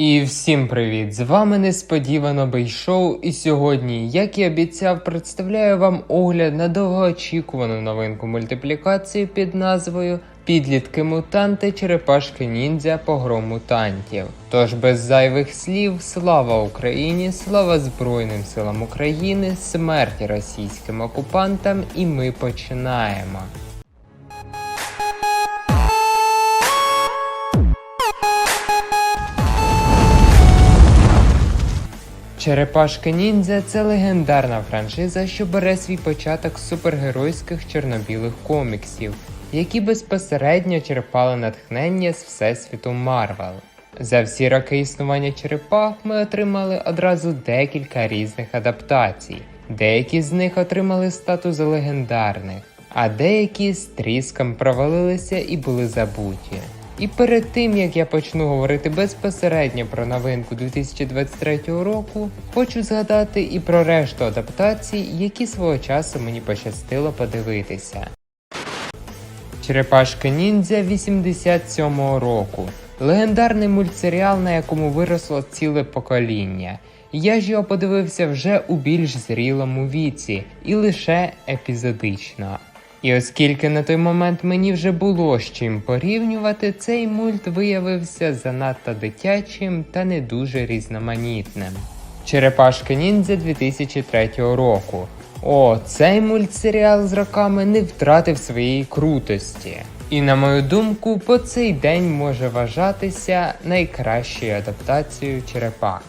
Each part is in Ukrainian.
І всім привіт! З вами несподівано Бейшоу, і сьогодні, як і обіцяв, представляю вам огляд на довгоочікувану новинку мультиплікації під назвою Підлітки мутанти Черепашки ніндзя погром мутантів. Тож без зайвих слів, слава Україні, слава Збройним силам України, смерть російським окупантам, і ми починаємо. Черепашки ніндзя це легендарна франшиза, що бере свій початок з супергеройських чорно-білих коміксів, які безпосередньо черпали натхнення з всесвіту Марвел. За всі роки існування черепах ми отримали одразу декілька різних адаптацій. Деякі з них отримали статус легендарних, а деякі з тріском провалилися і були забуті. І перед тим як я почну говорити безпосередньо про новинку 2023 року, хочу згадати і про решту адаптацій, які свого часу мені пощастило подивитися. Черепашка ніндзя 87-го року. Легендарний мультсеріал, на якому виросло ціле покоління. Я ж його подивився вже у більш зрілому віці і лише епізодично. І оскільки на той момент мені вже було з чим порівнювати, цей мульт виявився занадто дитячим та не дуже різноманітним. Черепашка ніндзя 2003 року. О, цей мультсеріал з роками не втратив своєї крутості. І на мою думку, по цей день може вважатися найкращою адаптацією черепах.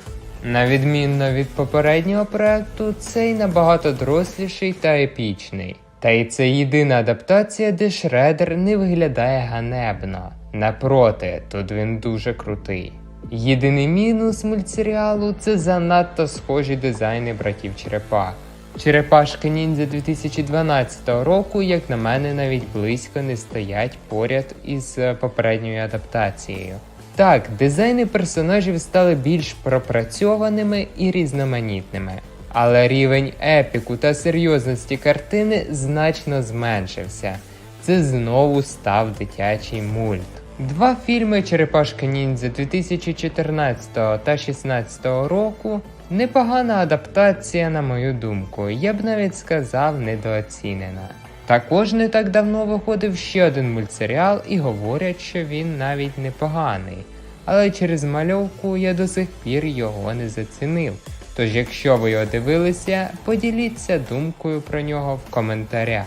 На відмінно від попереднього проекту, цей набагато доросліший та епічний. Та й це єдина адаптація, де Шредер не виглядає ганебно. Напроти, тут він дуже крутий. Єдиний мінус мультсеріалу це занадто схожі дизайни братів Черепах. Черепашки ніндзя 2012 року, як на мене, навіть близько не стоять поряд із е, попередньою адаптацією. Так, дизайни персонажів стали більш пропрацьованими і різноманітними, але рівень епіку та серйозності картини значно зменшився. Це знову став дитячий мульт. Два фільми Черепашки ніндзя 2014 та 2016 року непогана адаптація, на мою думку, я б навіть сказав, недооцінена. Також не так давно виходив ще один мультсеріал і говорять, що він навіть непоганий. Але через мальовку я до сих пір його не зацінив. Тож, якщо ви його дивилися, поділіться думкою про нього в коментарях.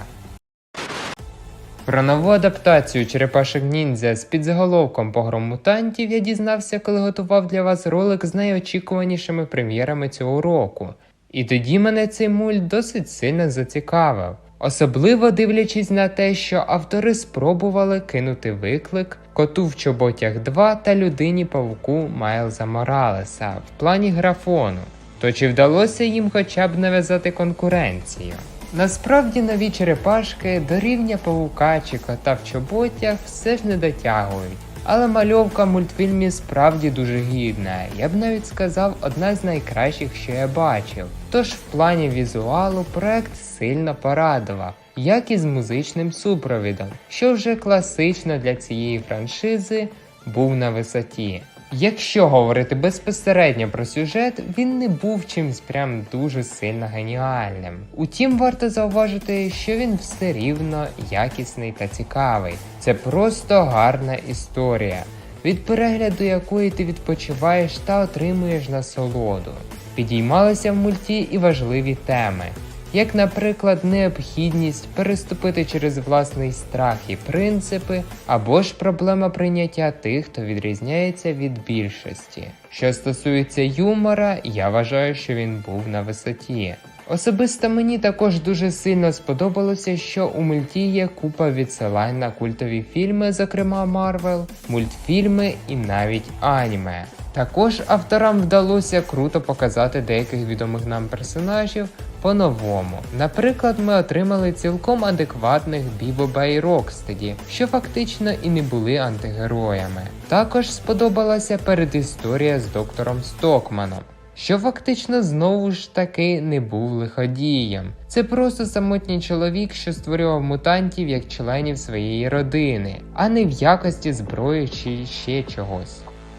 Про нову адаптацію черепашок ніндзя з підзаголовком погром мутантів я дізнався, коли готував для вас ролик з найочікуванішими прем'єрами цього року. І тоді мене цей мульт досить сильно зацікавив. Особливо дивлячись на те, що автори спробували кинути виклик коту в чоботях 2 та людині павуку Майлза Моралеса в плані графону. То чи вдалося їм хоча б нав'язати конкуренцію? Насправді нові черепашки до рівня павука чи кота в чоботях все ж не дотягують. Але мальовка в мультфільмі справді дуже гідна, я б навіть сказав, одна з найкращих, що я бачив. Тож в плані візуалу проект сильно порадував, як і з музичним супровідом, що вже класично для цієї франшизи був на висоті. Якщо говорити безпосередньо про сюжет, він не був чимсь прям дуже сильно геніальним. Утім, варто зауважити, що він все рівно якісний та цікавий. Це просто гарна історія, від перегляду якої ти відпочиваєш та отримуєш насолоду. Підіймалися в мульті і важливі теми. Як, наприклад, необхідність переступити через власний страх і принципи, або ж проблема прийняття тих, хто відрізняється від більшості. Що стосується юмора, я вважаю, що він був на висоті. Особисто мені також дуже сильно сподобалося, що у мульті є купа відсилань на культові фільми, зокрема Марвел, мультфільми і навіть аніме. Також авторам вдалося круто показати деяких відомих нам персонажів по-новому. Наприклад, ми отримали цілком адекватних Бібоба і Рокстеді, що фактично і не були антигероями. Також сподобалася передісторія з доктором Стокманом. Що фактично знову ж таки не був лиходієм. Це просто самотній чоловік, що створював мутантів як членів своєї родини, а не в якості зброї чи ще чогось.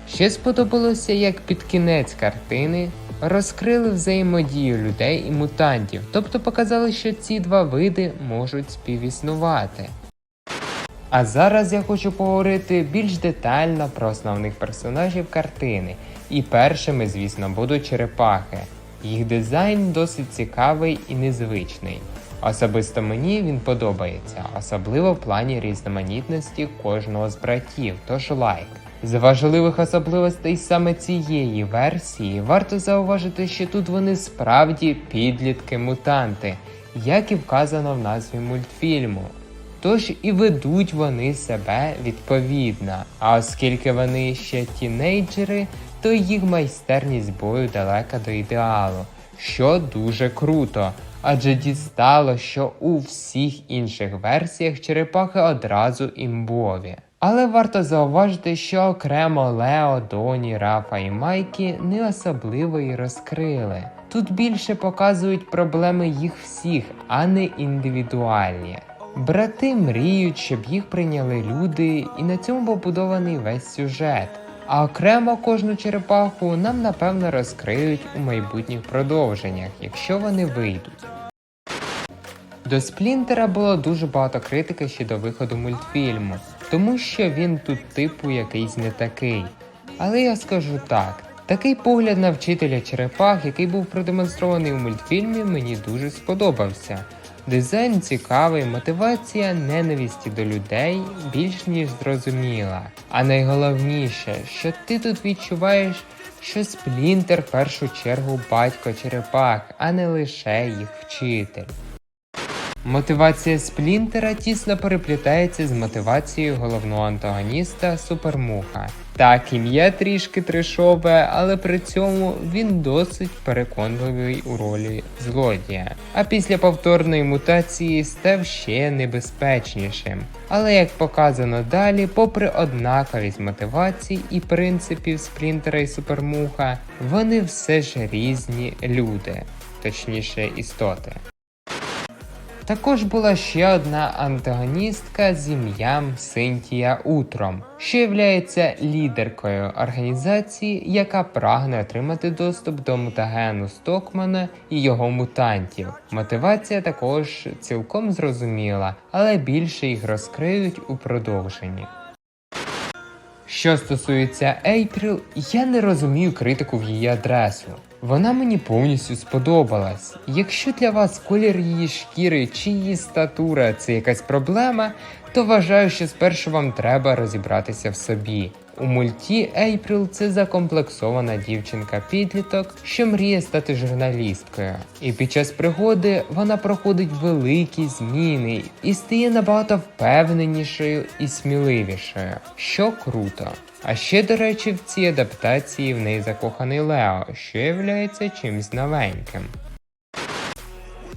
Ще сподобалося, як під кінець картини розкрили взаємодію людей і мутантів, тобто показали, що ці два види можуть співіснувати. А зараз я хочу поговорити більш детально про основних персонажів картини. І першими, звісно, будуть черепахи. Їх дизайн досить цікавий і незвичний. Особисто мені він подобається, особливо в плані різноманітності кожного з братів, тож лайк. З важливих особливостей саме цієї версії варто зауважити, що тут вони справді підлітки-мутанти, як і вказано в назві мультфільму. Тож і ведуть вони себе відповідно. А оскільки вони ще тінейджери, то їх майстерність бою далека до ідеалу, що дуже круто. Адже дістало, що у всіх інших версіях черепахи одразу імбові. Але варто зауважити, що окремо Лео, Доні, Рафа і Майкі не особливо і розкрили. Тут більше показують проблеми їх всіх, а не індивідуальні. Брати мріють, щоб їх прийняли люди, і на цьому побудований весь сюжет. А окремо кожну черепаху нам напевно розкриють у майбутніх продовженнях, якщо вони вийдуть. До Сплінтера було дуже багато критики щодо виходу мультфільму, тому що він тут типу якийсь не такий. Але я скажу так: такий погляд на вчителя черепах, який був продемонстрований у мультфільмі, мені дуже сподобався. Дизайн цікавий, мотивація ненависті до людей більш ніж зрозуміла. А найголовніше, що ти тут відчуваєш, що Сплінтер в першу чергу батько черепах, а не лише їх вчитель. Мотивація Сплінтера тісно переплітається з мотивацією головного антагоніста Супермуха. Так, ім'я трішки трешове, але при цьому він досить переконливий у ролі злодія. А після повторної мутації став ще небезпечнішим. Але як показано далі, попри однаковість мотивацій і принципів Сплінтера і Супермуха, вони все ж різні люди, точніше істоти. Також була ще одна антагоністка з ім'ям Синтія Утром, що є лідеркою організації, яка прагне отримати доступ до мутагену Стокмана і його мутантів. Мотивація також цілком зрозуміла, але більше їх розкриють у продовженні. Що стосується Ейпріл, я не розумію критику в її адресу. Вона мені повністю сподобалась. Якщо для вас колір її шкіри чи її статура це якась проблема, то вважаю, що спершу вам треба розібратися в собі. У мульті Ейпріл це закомплексована дівчинка-підліток, що мріє стати журналісткою. І під час пригоди вона проходить великі зміни і стає набагато впевненішою і сміливішою, що круто. А ще, до речі, в цій адаптації в неї закоханий Лео, що є чимсь новеньким.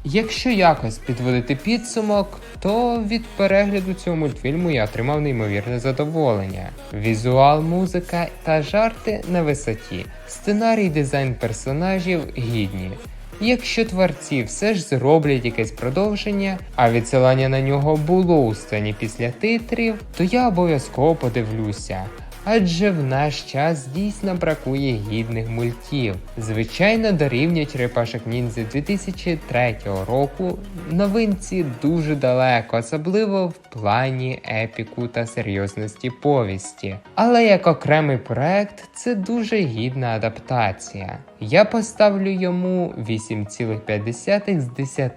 Якщо якось підводити підсумок, то від перегляду цього мультфільму я отримав неймовірне задоволення. Візуал, музика та жарти на висоті, сценарій дизайн персонажів гідні. Якщо творці все ж зроблять якесь продовження, а відсилання на нього було у сцені після титрів, то я обов'язково подивлюся адже в наш час дійсно бракує гідних мультів. Звичайно, до рівня черепашок ніндзя 2003 року новинці дуже далеко, особливо в плані епіку та серйозності повісті. Але як окремий проект це дуже гідна адаптація. Я поставлю йому 8,5 з 10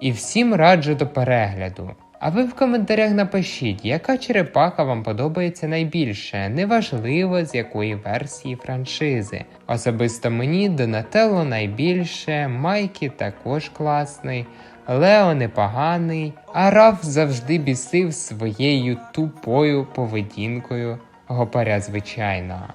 і всім раджу до перегляду. А ви в коментарях напишіть, яка черепаха вам подобається найбільше, неважливо з якої версії франшизи. Особисто мені Донателло найбільше, Майкі також класний, Лео непоганий, а Раф завжди бісив своєю тупою поведінкою гопаря звичайного.